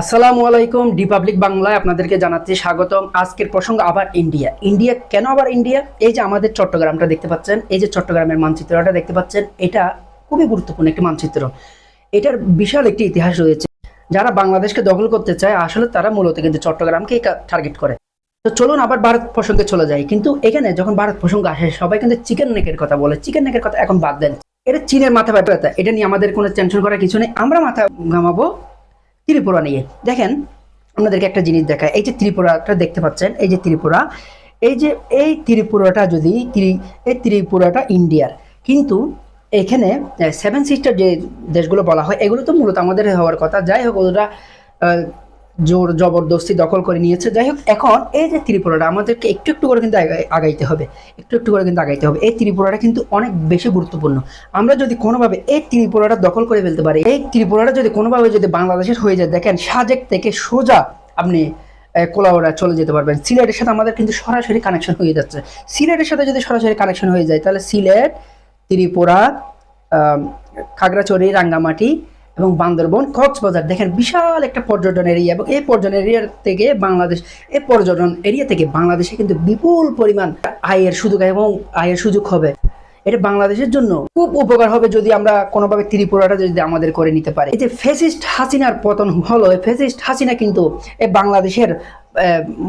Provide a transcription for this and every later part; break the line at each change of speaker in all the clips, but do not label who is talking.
আসসালামু আলাইকুম রিপাবলিক বাংলায় আপনাদেরকে জানাচ্ছি স্বাগতম। আজকের প্রসঙ্গ আবার ইন্ডিয়া ইন্ডিয়া কেন আবার ইন্ডিয়া এই যে আমাদের চট্টগ্রামটা দেখতে পাচ্ছেন, এই যে চট্টগ্রামের মানচিত্রটা দেখতে পাচ্ছেন, এটা খুবই গুরুত্বপূর্ণ একটি মানচিত্র। এটার বিশাল একটি ইতিহাস রয়েছে। যারা বাংলাদেশকে দখল করতে চায়, আসলে তারা মূলত কিন্তু চট্টগ্রামকেই টার্গেট করে। তো চলুন আবার ভারত প্রসঙ্গে চলে যাই। কিন্তু এখানে যখন ভারত প্রসঙ্গ আসে, সবাই কিন্তু চিকেন নেকের কথা বলে। চিকেন নেকের কথা এখন বাদ দেন। এটা চীনের মাথা ব্যথা। এটা নিয়ে আমাদের কোনো টেনশন করার কিছু নেই। আমরা মাথা ঘামাবো। ত্রিপুরা নিয়ে। দেখেন, আপনাদেরকে একটা জিনিস দেখায় এই যে ত্রিপুরাটা দেখতে পাচ্ছেন, এই যে ত্রিপুরা, এই যে, এই ত্রিপুরাটা যদি ত্রি- এই ত্রিপুরাটা ইন্ডিয়ার। কিন্তু এখানে সেভেন সিস্টার যে দেশগুলো বলা হয়, এগুলো তো মূলত আমাদের হওয়ার কথা। যাই হোক, ওরা জোর জবরদস্তি দখল করে নিয়েছে। যাই হোক এখন এই যে ত্রিপুরাটা আমাদেরকে একটু একটু করে কিন্তু আগাই- আগাইতে হবে। একটু একটু করে কিন্তু আগাইতে হবে। এই ত্রিপুরাটা কিন্তু অনেক বেশি গুরুত্বপূর্ণ। আমরা যদি কোনোভাবে এই ত্রিপুরাটা দখল করে ফেলতে পারি এই ত্রিপুরাটা যদি কোনোভাবে যদি বাংলাদেশের হয়ে যায় দেখেন সাজেক থেকে সোজা আপনি আহ, কোলাউড়া চলে যেতে পারবেন। সিলেটের সাথে আমাদের কিন্তু সরাসরি কানেকশন হয়ে যাচ্ছে। সিলেটের সাথে যদি সরাসরি কানেকশন হয়ে যায় তাহলে সিলেট ত্রিপুরা খাগড়াছড়ি রাঙ্গামাটি এবং বান্দরবন, কক্সবাজার দেখেন বিশাল একটা পর্যটন এরিয়া এবং এই পর্যটন এরিয়া থেকে বাংলাদেশ, এই পর্যটন এরিয়া থেকে বাংলাদেশে কিন্তু বিপুল পরিমাণ আয়ের সুযোগ এবং আয়ের সুযোগ হবে। এটা বাংলাদেশের জন্য খুব উপকার হবে যদি আমরা কোনোভাবে ত্রিপুরাটা যদি আমাদের করে নিতে পারি। এই যে ফেসিস্ট হাসিনার পতন হলো ফেসিস্ট হাসিনা কিন্তু এই বাংলাদেশের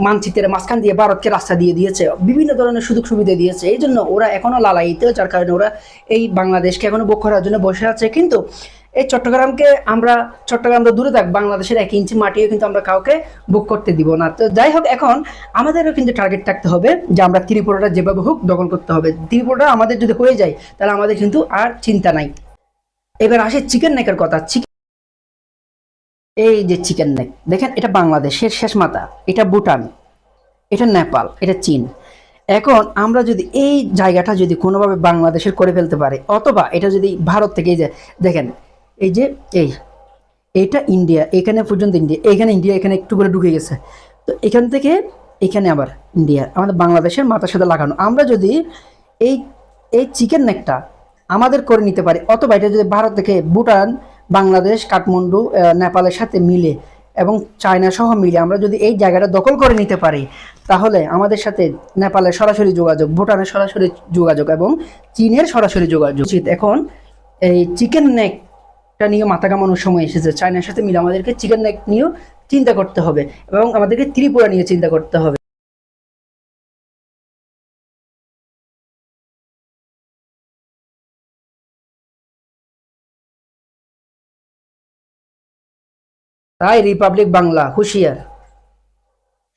মানচিত্রের মাঝখান দিয়ে ভারতকে রাস্তা দিয়ে দিয়েছে, বিভিন্ন ধরনের সুযোগ সুবিধা দিয়েছে। এই জন্য ওরা এখনও লালাইতে যার কারণে ওরা এই বাংলাদেশকে এখনও বক্ষ করার জন্য বসে আছে। কিন্তু এই চট্টগ্রামকে আমরা চট্টগ্রাম দূরে থাক, বাংলাদেশের এক ইঞ্চি মাটিও কিন্তু আমরা কাউকে বুক করতে দিব না। তো যাই হোক, এখন আমাদেরও কিন্তু টার্গেট থাকতে হবে যে আমরা ত্রিপুরাটা যেভাবে হোক দখল করতে হবে। ত্রিপুরাটা আমাদের যদি হয়ে যায়, তাহলে আমাদের কিন্তু আর চিন্তা নাই। এবার আসে চিকেন নেকের কথা। চিকেন এই যে চিকেন নেক দেখেন এটা বাংলাদেশের শেষ মাথা, এটা ভুটান, এটা নেপাল, এটা চীন। এখন আমরা যদি এই জায়গাটা যদি কোনোভাবে বাংলাদেশের করে ফেলতে পারি, অথবা এটা যদি ভারত থেকে যে, দেখেন এই যে, এই, এটা ইন্ডিয়া এখানে পর্যন্ত ইন্ডিয়া এখানে ইন্ডিয়া এখানে একটু করে ঢুকে গেছে। তো এখান থেকে এখানে আবার ইন্ডিয়া আমাদের বাংলাদেশের মাথার সাথে লাগানো। আমরা যদি এই এই চিকেন নেকটা আমাদের করে নিতে পারি, অথবা এটা যদি ভারত থেকে ভুটান, বাংলাদেশ, কাঠমান্ডু নেপালের সাথে মিলে এবং চায়না সহ মিলে আমরা যদি এই জায়গাটা দখল করে নিতে পারি, তাহলে আমাদের সাথে নেপালের সরাসরি যোগাযোগ, ভুটানের সরাসরি যোগাযোগ এবং চীনের সরাসরি যোগাযোগ। উচিত। এখন এই চিকেন নেকটা নিয়ে মাথা কামানোর সময় এসেছে। চায়নার সাথে মিলে আমাদেরকে চিকেন নেক নিয়েও চিন্তা করতে হবে এবং আমাদেরকে ত্রিপুরা নিয়ে চিন্তা করতে হবে। তাই রিপাবলিক বাংলা হুঁশিয়ার।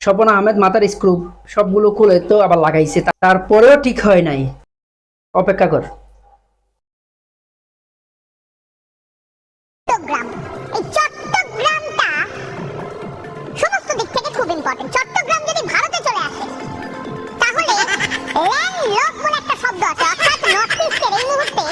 স্বপন আহমেদ মাতার স্ক্রুপ সবগুলো খুলে তো আবার লাগাইছে, তারপরেও ঠিক হয় নাই। অপেক্ষা কর।
চট্টগ্রাম। এই চট্টগ্রামটা সমস্ত দিক থেকে খুব ইম্পর্টেন্ট চট্টগ্রাম যদি ভারতে চলে আসে, তাহলে ল্যান্ড লক বলে একটা শব্দ আছে, অর্থাৎ নর্থ ইস্টের এই মুহূর্তে